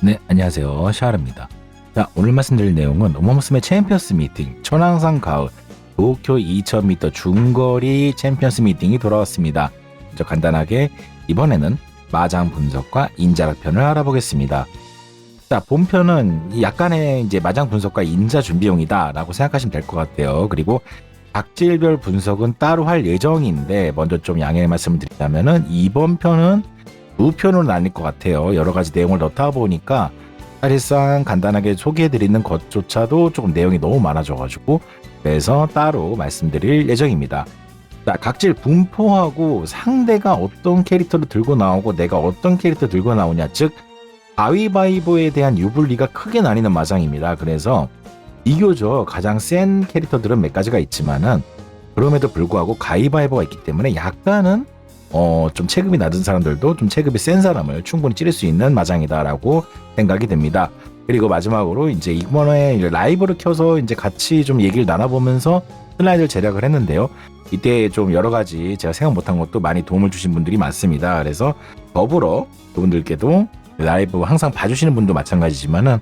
네, 안녕하세요. 샤르입니다. 자, 오늘 말씀드릴 내용은 오모무스의 챔피언스 미팅, 천왕산 가을, 도쿄 2000m 중거리 챔피언스 미팅이 돌아왔습니다. 먼저 간단하게 이번에는 마장 분석과 인자락 편을 알아보겠습니다. 자, 본편은 이 약간의 이제 마장 분석과 인자 준비용이다라고 생각하시면 될 것 같아요. 그리고 각질별 분석은 따로 할 예정인데 먼저 좀 양해의 말씀을 드리자면은 이번 편은 두 편으로 나뉠 것 같아요. 여러 가지 내용을 넣다 보니까 사실상 간단하게 소개해드리는 것조차도 조금 내용이 너무 많아져가지고 그래서 따로 말씀드릴 예정입니다. 자, 각질 분포하고 상대가 어떤 캐릭터를 들고 나오고 내가 어떤 캐릭터 들고 나오냐 즉 가위바위보에 대한 유불리가 크게 나뉘는 마장입니다. 그래서 비교적 가장 센 캐릭터들은 몇 가지가 있지만은 그럼에도 불구하고 가위바위보가 있기 때문에 약간은 어, 좀 체급이 낮은 사람들도 좀 체급이 센 사람을 충분히 찌를 수 있는 마장이다라고 생각이 됩니다. 그리고 마지막으로 이제 이번에 라이브를 켜서 이제 같이 좀 얘기를 나눠보면서 슬라이드를 제작을 했는데요. 이때 좀 여러 가지 제가 생각 못한 것도 많이 도움을 주신 분들이 많습니다. 그래서 더불어 그분들께도 라이브 항상 봐주시는 분도 마찬가지지만은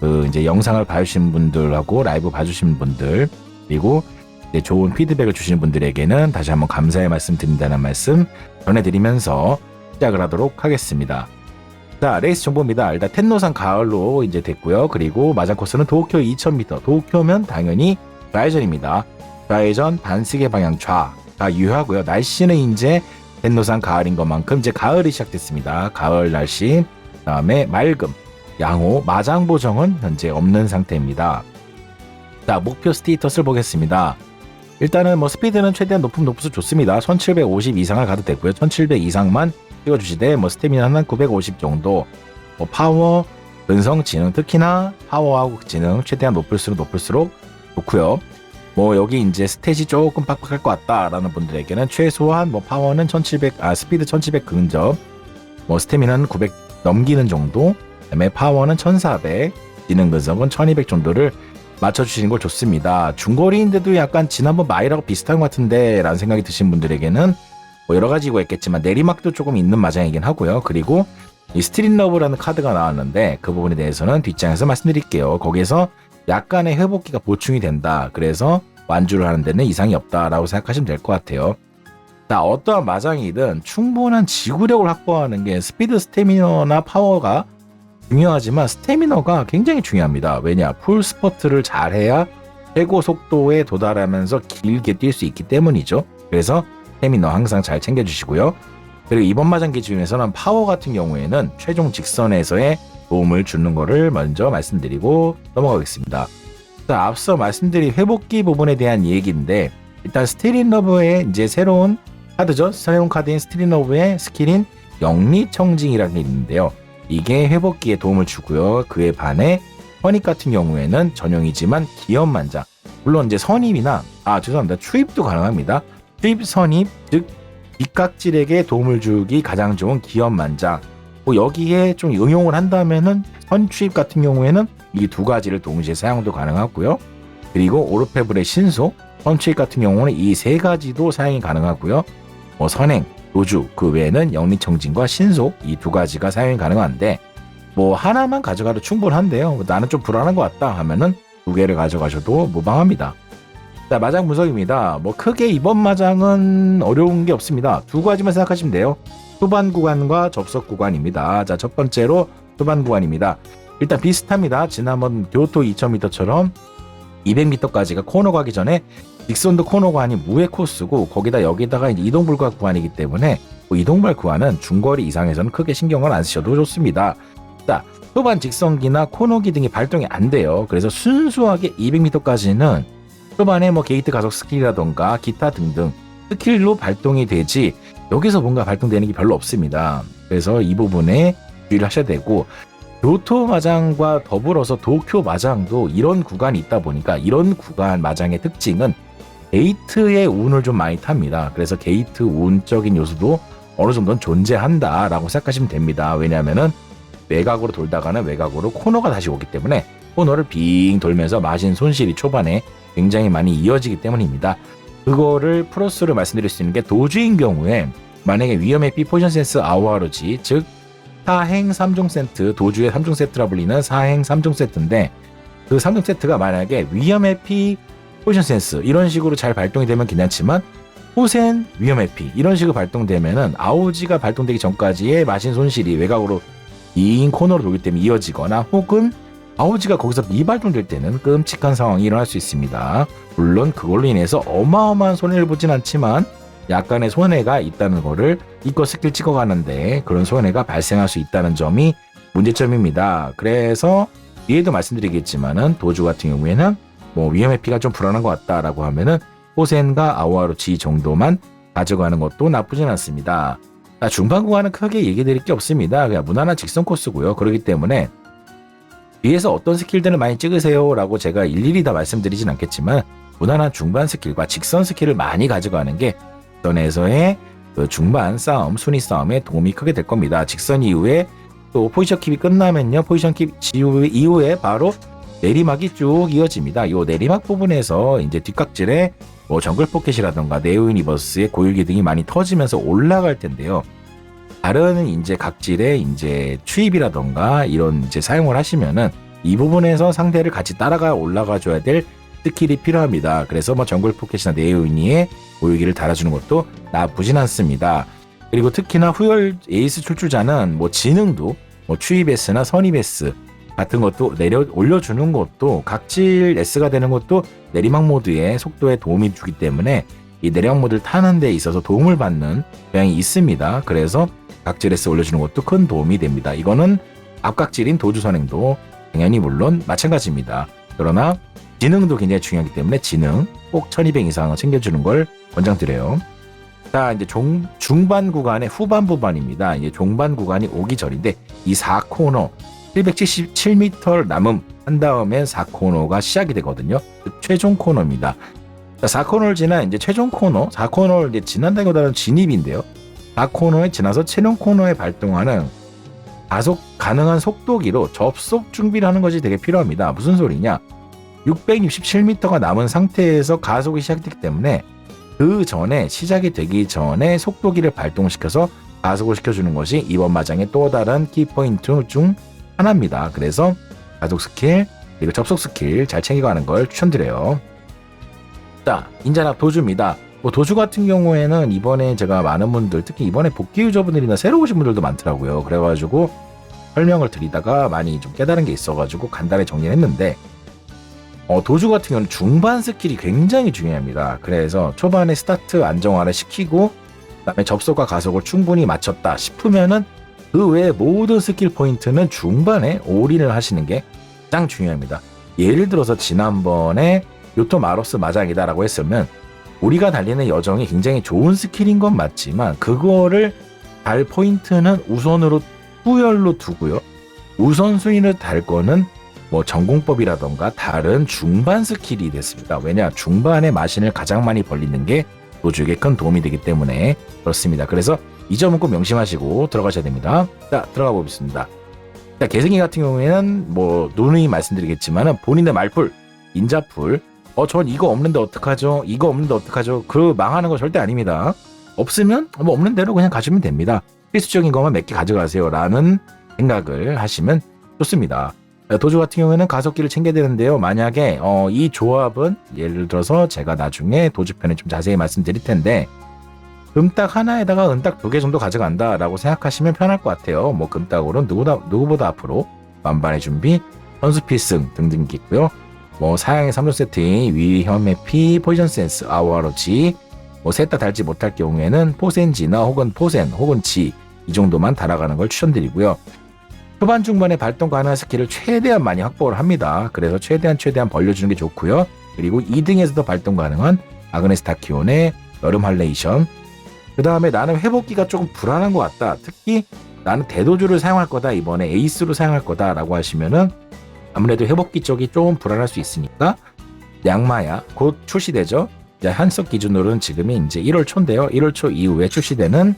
그 이제 영상을 봐주시는 분들하고 라이브 봐주시는 분들 그리고 이제 좋은 피드백을 주시는 분들에게는 다시 한번 감사의 말씀 드린다는 말씀 전해드리면서 시작을 하도록 하겠습니다. 자, 레이스 정보입니다. 일단 텐노산 가을로 이제 됐고요. 그리고 마장 코스는 도쿄 2000m. 도쿄면 당연히 좌회전입니다. 좌회전 반시계 방향 좌가 유효하고요. 날씨는 이제 텐노산 가을인 것만큼 이제 가을이 시작됐습니다. 가을 날씨. 그다음에 맑음. 양호 마장 보정은 현재 없는 상태입니다. 자, 목표 스테이터스를 보겠습니다. 일단은 뭐 스피드는 최대한 높음 높을수록 좋습니다. 1750 이상을 가도 되고요. 1700 이상만 찍어주시되 뭐 스태미나는 950 정도. 뭐 파워, 근성, 지능 특히나 파워하고 지능 최대한 높을수록 높을수록 좋고요. 뭐 여기 이제 스탯이 조금 빡빡할 것 같다라는 분들에게는 최소한 뭐 파워는 1700, 아 스피드 1700 근접, 뭐 스태미나는 900 넘기는 정도, 그다음에 파워는 1400, 지능 근성은 1200 정도를 맞춰주시는 걸 좋습니다. 중거리인데도 약간 지난번 마이라고 비슷한 것 같은데 라는 생각이 드신 분들에게는 뭐 여러 가지가 있겠지만 내리막도 조금 있는 마장이긴 하고요. 그리고 이 스트릿 러브라는 카드가 나왔는데 그 부분에 대해서는 뒷장에서 말씀드릴게요. 거기에서 약간의 회복기가 보충이 된다. 그래서 완주를 하는 데는 이상이 없다라고 생각하시면 될 것 같아요. 자, 어떠한 마장이든 충분한 지구력을 확보하는 게 스피드 스태미너나 파워가 중요하지만 스태미너가 굉장히 중요합니다. 왜냐? 풀 스퍼트를 잘해야 최고 속도에 도달하면서 길게 뛸 수 있기 때문이죠. 그래서 스태미너 항상 잘 챙겨주시고요. 그리고 이번 마장 기준에서는 파워 같은 경우에는 최종 직선에서의 도움을 주는 것을 먼저 말씀드리고 넘어가겠습니다. 자, 앞서 말씀드린 회복기 부분에 대한 얘기인데 일단 스티린 러브의 이제 새로운 카드죠. 새로운 카드인 스티린 러브의 스킬인 영리청징이라는 게 있는데요. 이게 회복기에 도움을 주고요. 그에 반해 선입 같은 경우에는 전용이지만 기업 만장 물론 이제 선입이나 아 죄송합니다 추입도 가능합니다. 추입 선입 즉 윗각질에게 도움을 주기 가장 좋은 기업 만장 뭐 여기에 좀 응용을 한다면은 선추입 같은 경우에는 이 두 가지를 동시에 사용도 가능하고요. 그리고 오르페블의 신속 선추입 같은 경우는 이 세 가지도 사용이 가능하고요. 뭐 선행 노주 그 외에는 영리청진과 신속 이 두 가지가 사용이 가능한데 뭐 하나만 가져가도 충분한데요. 뭐 나는 좀 불안한 것 같다 하면은 두 개를 가져가셔도 무방합니다. 자 마장 분석입니다. 뭐 크게 이번 마장은 어려운 게 없습니다. 두 가지만 생각하시면 돼요. 후반 구간과 접속 구간입니다. 자 첫 번째로 후반 구간입니다. 일단 비슷합니다. 지난번 교토 2000m처럼 200m까지가 코너 가기 전에 직선도 코너 구간이 무해 코스고 거기다 여기다가 이동 불가 구간이기 때문에 뭐 이동발 구간은 중거리 이상에서는 크게 신경을 안 쓰셔도 좋습니다. 자, 후반 직선기나 코너기 등이 발동이 안 돼요. 그래서 순수하게 200m까지는 초반에 뭐 게이트 가속 스킬이라던가 기타 등등 스킬로 발동이 되지 여기서 뭔가 발동되는 게 별로 없습니다. 그래서 이 부분에 주의를 하셔야 되고 교토 마장과 더불어서 도쿄 마장도 이런 구간이 있다 보니까 이런 구간 마장의 특징은 게이트의 운을 좀 많이 탑니다. 그래서 게이트 운적인 요소도 어느 정도는 존재한다라고 생각하시면 됩니다. 왜냐하면은 외곽으로 돌다가는 외곽으로 코너가 다시 오기 때문에 코너를 빙 돌면서 마신 손실이 초반에 굉장히 많이 이어지기 때문입니다. 그거를 플러스로 말씀드릴 수 있는 게 도주인 경우에 만약에 위험의 피 포션 센스 아우하르지 즉 사행 3종 세트, 도주의 3종 세트라 불리는 사행 3종 세트인데 그 3종 세트가 만약에 위험 해피, 포지션 센스 이런 식으로 잘 발동이 되면 괜찮지만 호센, 위험 해피 이런 식으로 발동되면은 아오지가 발동되기 전까지의 마신 손실이 외곽으로 2인 코너로 돌기 때문에 이어지거나 혹은 아오지가 거기서 미발동될 때는 끔찍한 상황이 일어날 수 있습니다. 물론 그걸로 인해서 어마어마한 손해를 보진 않지만 약간의 손해가 있다는 거를 이거 스킬 찍어가는데 그런 손해가 발생할 수 있다는 점이 문제점입니다. 그래서 위에도 말씀드리겠지만은 도주 같은 경우에는 뭐 위험의 피가 좀 불안한 것 같다라고 하면은 호센과 아우아로치 정도만 가져가는 것도 나쁘진 않습니다. 아, 중반 구간은 크게 얘기 드릴 게 없습니다. 그냥 무난한 직선 코스고요. 그렇기 때문에 위에서 어떤 스킬들을 많이 찍으세요 라고 제가 일일이 다 말씀드리진 않겠지만 무난한 중반 스킬과 직선 스킬을 많이 가져가는 게 직선에서의 그 중반 싸움, 순위 싸움에 도움이 크게 될 겁니다. 직선 이후에 또 포지션 킵이 끝나면요. 포지션 킵 이후에 바로 내리막이 쭉 이어집니다. 이 내리막 부분에서 이제 뒷각질에 뭐 정글 포켓이라던가 네오 유니버스의 고유 기등이 많이 터지면서 올라갈 텐데요. 다른 이제 각질의 이제 추입이라던가 이런 이제 사용을 하시면은 이 부분에서 상대를 같이 따라가 올라가 줘야 될 스킬이 필요합니다. 그래서 뭐 정글 포켓이나 네오유니의 고유기를 달아주는 것도 나쁘진 않습니다. 그리고 특히나 후열 에이스 출주자는 뭐 지능도 뭐 추입 S나 선입 S 같은 것도 내려 올려주는 것도 각질 S가 되는 것도 내리막 모드의 속도에 도움이 주기 때문에 이 내리막 모드를 타는 데 있어서 도움을 받는 경향이 있습니다. 그래서 각질 S 올려주는 것도 큰 도움이 됩니다. 이거는 앞각질인 도주 선행도 당연히 물론 마찬가지입니다. 그러나 지능도 굉장히 중요하기 때문에 지능 꼭 1200 이상을 챙겨주는 걸 권장드려요. 자, 이제 종, 중반 구간의 후반 부분입니다. 이제 종반 구간이 오기 전인데 이 4코너 777m를 남음 한 다음에 4코너가 시작이 되거든요. 그 최종 코너입니다. 자, 4코너를 지난 이제 최종 코너, 4코너를 이제 지난다기보다는 진입인데요. 4코너에 지나서 최종 코너에 발동하는 가속 가능한 속도기로 접속 준비를 하는 것이 되게 필요합니다. 무슨 소리냐? 667m가 남은 상태에서 가속이 시작되기 때문에 그 전에 시작이 되기 전에 속도기를 발동시켜서 가속을 시켜주는 것이 이번 마장의 또 다른 키포인트 중 하나입니다. 그래서 가속 스킬 그리고 접속 스킬 잘 챙겨가는 걸 추천드려요. 자, 인자락 도주입니다. 뭐 도주 같은 경우에는 이번에 제가 많은 분들 특히 이번에 복귀 유저분들이나 새로 오신 분들도 많더라고요. 그래가지고 설명을 드리다가 많이 좀 깨달은 게 있어가지고 간단히 정리했는데 어, 도주 같은 경우는 중반 스킬이 굉장히 중요합니다. 그래서 초반에 스타트 안정화를 시키고 그다음에 접속과 가속을 충분히 맞췄다 싶으면은 그 외의 모든 스킬 포인트는 중반에 올인을 하시는 게 가장 중요합니다. 예를 들어서 지난번에 요토 마로스 마장이다라고 했으면 우리가 달리는 여정이 굉장히 좋은 스킬인 건 맞지만 그거를 달 포인트는 우선으로 후열로 두고요. 우선순위를 달 거는 뭐 전공법이라던가 다른 중반 스킬이 됐습니다. 왜냐 중반에 마신을 가장 많이 벌리는 게 도주에게 큰 도움이 되기 때문에 그렇습니다. 그래서 이 점은 꼭 명심하시고 들어가셔야 됩니다. 자 들어가 보겠습니다. 자 개승이 같은 경우에는 뭐 누누이 말씀드리겠지만은 본인의 말풀 인자풀 어 전 이거 없는데 어떡하죠? 이거 없는데 어떡하죠? 그 망하는 거 절대 아닙니다. 없으면 뭐 없는 대로 그냥 가시면 됩니다. 필수적인 것만 몇 개 가져가세요 라는 생각을 하시면 좋습니다. 도주 같은 경우에는 가속기를 챙겨야 되는데요. 만약에 어, 이 조합은 예를 들어서 제가 나중에 도주편에 좀 자세히 말씀드릴 텐데 금딱 하나에다가 은딱 두 개 정도 가져간다라고 생각하시면 편할 것 같아요. 뭐 금딱으로는 누구다, 누구보다 앞으로 만반의 준비, 선수 필승 등등 있고요. 뭐 사양의 3종 세트인 위험의 피, 포지션 센스, 아워러지 뭐 셋 다 달지 못할 경우에는 포센지나 혹은 포센 혹은 지 이 정도만 달아가는 걸 추천드리고요. 초반 중반에 발동 가능한 스킬을 최대한 많이 확보를 합니다. 그래서 최대한 최대한 벌려주는 게 좋고요. 그리고 2등에서도 발동 가능한 아그네스 타키온의 여름 할레이션. 그 다음에 나는 회복기가 조금 불안한 것 같다. 특히 나는 대도주를 사용할 거다. 이번에 에이스로 사용할 거다 라고 하시면은 아무래도 회복기 쪽이 조금 불안할 수 있으니까 양마야 곧 출시되죠. 한석 기준으로는 지금이 이제 1월 초인데요. 1월 초 이후에 출시되는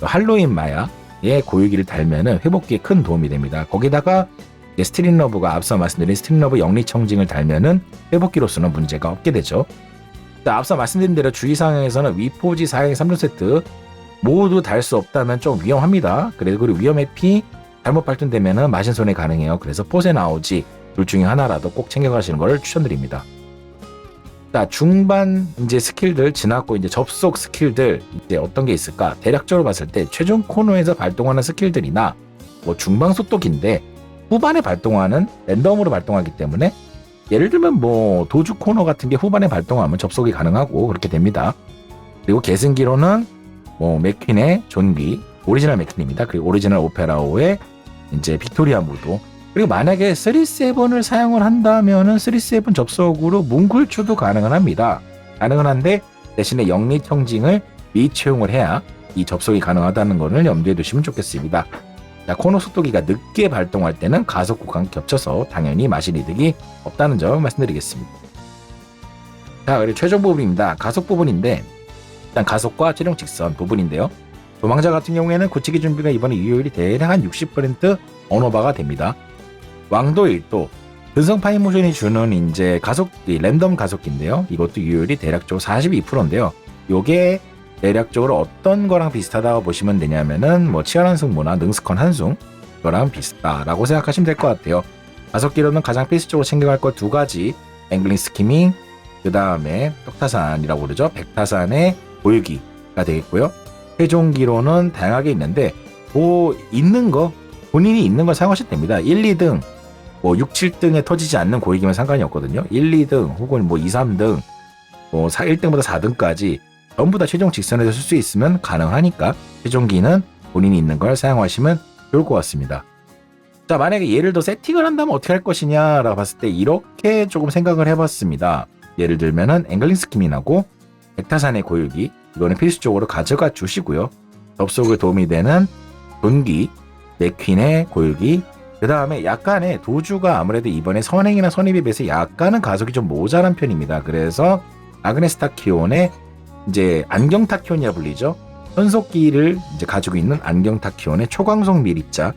할로윈 마야의 고유기를 달면은 회복기에 큰 도움이 됩니다. 거기다가 스트린 러브가 앞서 말씀드린 스트린 러브 영리 청징을 달면은 회복기로서는 문제가 없게 되죠. 자, 앞서 말씀드린 대로 주의 사항에서는 위포지 4행 3종 세트 모두 달 수 없다면 좀 위험합니다. 그리고 위험의 피 잘못 발동되면은 마신 손해 가능해요. 그래서 포세 나오지 둘 중에 하나라도 꼭 챙겨가시는 걸 추천드립니다. 자 중반 이제 스킬들 지났고 이제 접속 스킬들 이제 어떤 게 있을까? 대략적으로 봤을 때 최종 코너에서 발동하는 스킬들이나 뭐 중방 속도기인데 후반에 발동하는 랜덤으로 발동하기 때문에 예를 들면 뭐 도주 코너 같은 게 후반에 발동하면 접속이 가능하고 그렇게 됩니다. 그리고 계승기로는 뭐 맥퀸의 존귀 오리지널 맥퀸입니다. 그리고 오리지널 오페라오의 이제 빅토리아 무도 그리고 만약에 37을 사용을 한다면은 37 접속으로 뭉클추도 가능은 합니다. 가능은 한데 대신에 영리 청징을 미채용을 해야 이 접속이 가능하다는 것을 염두에 두시면 좋겠습니다. 자, 코너 속도기가 늦게 발동할 때는 가속 구간 겹쳐서 당연히 마신 이득이 없다는 점 말씀드리겠습니다. 자, 그리고 최종 부분입니다. 가속 부분인데 일단 가속과 최종 직선 부분인데요. 도망자 같은 경우에는 굳히기 준비가 이번에 유효율이 대략 한 60% 언어바가 됩니다. 왕도 1도 근성 파이모션이 주는 이제 가속기 랜덤 가속기인데요. 이것도 유효율이 대략적으로 42%인데요. 요게 대략적으로 어떤 거랑 비슷하다고 보시면 되냐면은 뭐 치열한 승무나 능스컨 한숭 거랑 비슷하다라고 생각하시면 될 것 같아요. 가속기로는 가장 필수적으로 챙겨갈 것 두 가지 앵글링 스키밍 그 다음에 떡타산이라고 그러죠. 백타산의 보유기가 되겠고요. 최종기로는 다양하게 있는데 뭐 있는 거 본인이 있는 걸 사용하셔도 됩니다. 1, 2등 뭐 6, 7등에 터지지 않는 고익이면 상관이 없거든요. 1, 2등 혹은 뭐 2, 3등 뭐 4, 1등보다 4등까지 전부 다 최종 직선에서 쓸 수 있으면 가능하니까 최종기는 본인이 있는 걸 사용하시면 좋을 것 같습니다. 자 만약에 얘를 더 세팅을 한다면 어떻게 할 것이냐라고 봤을 때 이렇게 조금 생각을 해봤습니다. 예를 들면은 앵글링 스키민하고 백타산의 고율기 이거는 필수적으로 가져가 주시고요. 접속에 도움이 되는 돈기, 맥퀸의 고율기 그 다음에 약간의 도주가 아무래도 이번에 선행이나 선입에 비해서 약간은 가속이 좀 모자란 편입니다. 그래서 아그네스 타키온의 이제 안경 타키온이라 불리죠. 현속기를 이제 가지고 있는 안경 타키온의 초광속 미립자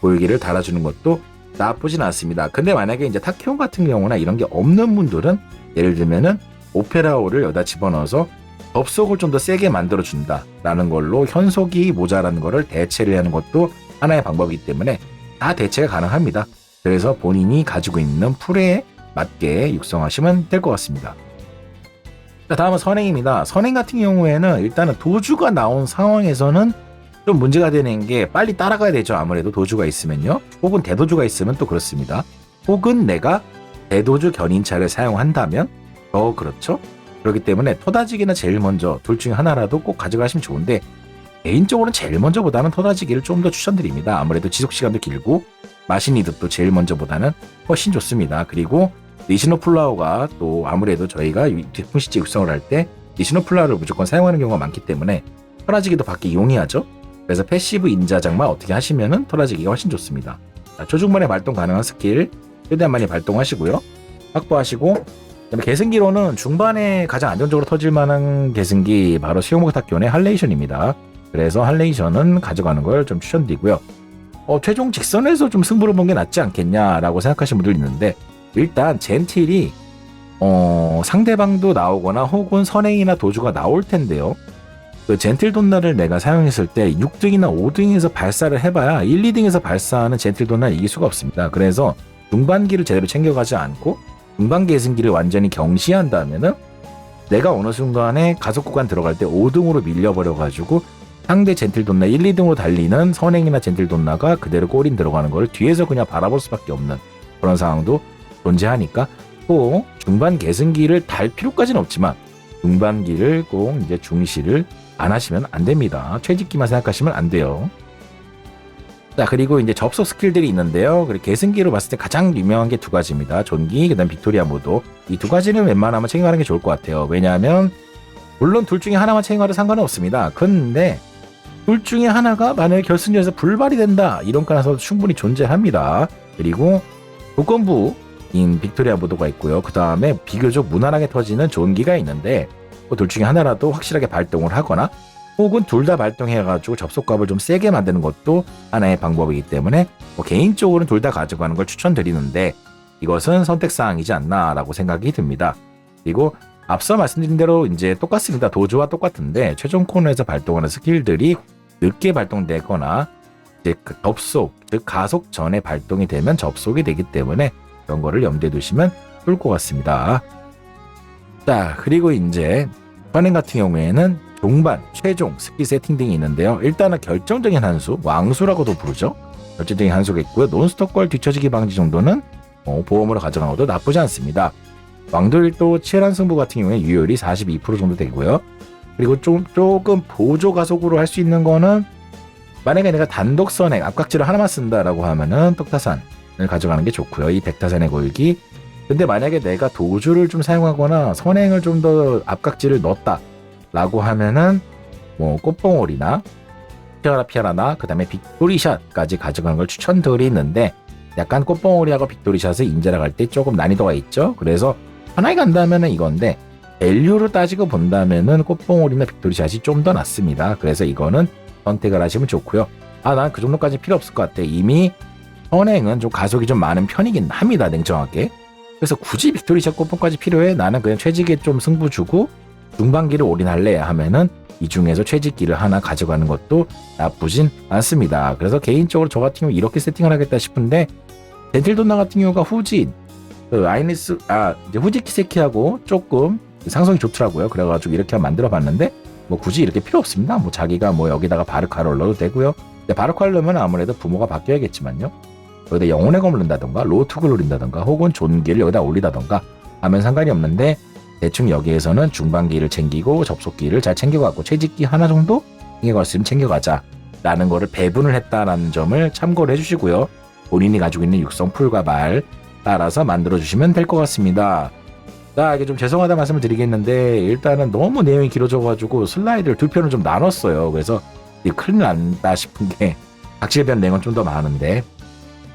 보일기를 달아주는 것도 나쁘진 않습니다. 근데 만약에 이제 타키온 같은 경우나 이런 게 없는 분들은 예를 들면은 오페라오를 여기다 집어넣어서 접속을 좀 더 세게 만들어 준다라는 걸로 현속이 모자라는 거를 대체를 하는 것도 하나의 방법이기 때문에 다 대체가 가능합니다. 그래서 본인이 가지고 있는 풀에 맞게 육성하시면 될 것 같습니다. 자, 다음은 선행입니다. 선행 같은 경우에는 일단은 도주가 나온 상황에서는 좀 문제가 되는 게 빨리 따라가야 되죠. 아무래도 도주가 있으면요. 혹은 대도주가 있으면 또 그렇습니다. 혹은 내가 대도주 견인차를 사용한다면 더 그렇죠. 그렇기 때문에 토다지기는 제일 먼저 둘 중에 하나라도 꼭 가져가시면 좋은데 개인적으로는 제일 먼저보다는 토다지기를 좀 더 추천드립니다. 아무래도 지속 시간도 길고 마신 이득도 제일 먼저보다는 훨씬 좋습니다. 그리고 니시노 플라워가 또 아무래도 저희가 뒷분시지 육성을 할때 니시노 플라워를 무조건 사용하는 경우가 많기 때문에 토라지기도 받기 용이하죠. 그래서 패시브 인자장만 어떻게 하시면은 토라지기가 훨씬 좋습니다. 자, 초중반에 발동 가능한 스킬 최대한 많이 발동하시고요. 확보하시고 그다음에 계승기로는 중반에 가장 안정적으로 터질 만한 계승기 바로 타키온의 할레이션입니다. 그래서 할레이션은 가져가는 걸 좀 추천드리고요. 어, 최종 직선에서 좀 승부를 본 게 낫지 않겠냐라고 생각하시는 분들 있는데 일단 젠틸이 어, 상대방도 나오거나 혹은 선행이나 도주가 나올 텐데요. 그 젠틀 돈나를 내가 사용했을 때 6등이나 5등에서 발사를 해봐야 1, 2등에서 발사하는 젠틀 돈나를 이길 수가 없습니다. 그래서 중반기를 제대로 챙겨가지 않고 중반 계승기를 완전히 경시한다면은 내가 어느 순간에 가속 구간 들어갈 때 5등으로 밀려버려가지고 상대 젠틀 돈나 1, 2등으로 달리는 선행이나 젠틀 돈나가 그대로 골인 들어가는 걸 뒤에서 그냥 바라볼 수밖에 없는 그런 상황도 존재하니까 꼭 중반 계승기를 달 필요까지는 없지만 중반기를 꼭 이제 중시를 안 하시면 안 됩니다. 채찍기만 생각하시면 안 돼요. 자 그리고 이제 접속 스킬들이 있는데요. 그리고 계승기로 봤을 때 가장 유명한 게 두 가지입니다. 존기 그 다음 빅토리아 모도 이 두 가지는 웬만하면 챙겨가는 게 좋을 것 같아요. 왜냐하면 물론 둘 중에 하나만 챙겨가도 상관은 없습니다. 근데 둘 중에 하나가 만약에 결승전에서 불발이 된다 이런 거라서 충분히 존재합니다. 그리고 조건부 인 빅토리아 모도가 있고요. 그 다음에 비교적 무난하게 터지는 존기가 있는데 그둘 중에 하나라도 확실하게 발동을 하거나 혹은 둘 다 발동해가지고 접속값을 좀 세게 만드는 것도 하나의 방법이기 때문에 뭐 개인적으로는 둘 다 가져가는 걸 추천드리는데 이것은 선택사항이지 않나라고 생각이 듭니다. 그리고 앞서 말씀드린 대로 이제 똑같습니다. 도주와 똑같은데 최종 코너에서 발동하는 스킬들이 늦게 발동되거나 이제 그 접속, 즉 가속 전에 발동이 되면 접속이 되기 때문에 그런 거를 염두에 두시면 좋을 것 같습니다. 자, 그리고 이제 선행 같은 경우에는 종반, 최종, 스킬 세팅 등이 있는데요. 일단은 결정적인 한수, 왕수라고도 부르죠. 결정적인 한수가 있고요. 논스톱걸 뒤처지기 방지 정도는 어, 보험으로 가져가는 것도 나쁘지 않습니다. 왕도일도 7한 승부 같은 경우에 유효율이 42% 정도 되고요. 그리고 좀 조금 보조 가속으로 할 수 있는 거는 만약에 내가 단독 선행 앞각지를 하나만 쓴다라고 하면은 똑타산을 가져가는 게 좋고요. 이 백타산의 골기. 근데 만약에 내가 도주를 좀 사용하거나 선행을 좀 더 앞각지를 넣었다라고 하면은 뭐 꽃봉오리나 피아라 피아라나 그다음에 빅토리샷까지 가져가는 걸 추천드리는데 약간 꽃봉오리하고 빅토리샷을 인제라 갈 때 조금 난이도가 있죠. 그래서 편하게 간다면은 이건데 밸류로 따지고 본다면은 꽃봉오리나 빅토리샷이 좀 더 낫습니다. 그래서 이거는 선택을 하시면 좋고요. 아, 난 그 정도까지 필요 없을 것 같아. 이미 선행은 좀 가속이 좀 많은 편이긴 합니다. 냉정하게. 그래서 굳이 빅토리샷 꽃봉까지 필요해? 나는 그냥 최직에 좀 승부 주고 중반기를 올인할래 하면은 이 중에서 최직기를 하나 가져가는 것도 나쁘진 않습니다. 그래서 개인적으로 저 같은 경우 이렇게 세팅을 하겠다 싶은데 덴틸돈나 같은 경우가 후진 그 아이니스 아 이제 후지 키세키하고 조금 상성이 좋더라고요. 그래가지고 이렇게 만들어 봤는데 뭐 굳이 이렇게 필요 없습니다. 뭐 자기가 뭐 여기다가 바르카를 넣어도 되고요. 근데 바르카를 넣으면 아무래도 부모가 바뀌어야겠지만요. 여기다 영혼의 검을 넣는다던가 로투글 올린다던가 혹은 존기를 여기다 올리다던가 하면 상관이 없는데 대충 여기에서는 중반기를 챙기고 접속기를 잘 챙겨갖고 채직기 하나 정도 챙겨갈 수 있으면 챙겨가자 라는 거를 배분을 했다라는 점을 참고를 해주시고요. 본인이 가지고 있는 육성 풀과 말 따라서 만들어 주시면 될 것 같습니다. 자, 이게 좀 죄송하다 말씀을 드리겠는데 일단은 너무 내용이 길어져가지고 슬라이드를 두 편을 좀 나눴어요. 그래서 이게 큰일 난다 싶은 게 각질변 내용은 좀 더 많은데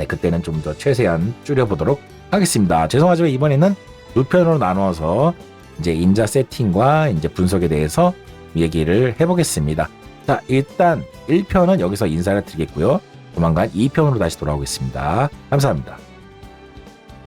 네, 그때는 좀 더 최대한 줄여보도록 하겠습니다. 죄송하지만 이번에는 두 편으로 나눠서 이제 인자 세팅과 이제 분석에 대해서 얘기를 해보겠습니다. 자, 일단 1편은 여기서 인사를 드리겠고요. 조만간 2편으로 다시 돌아오겠습니다. 감사합니다.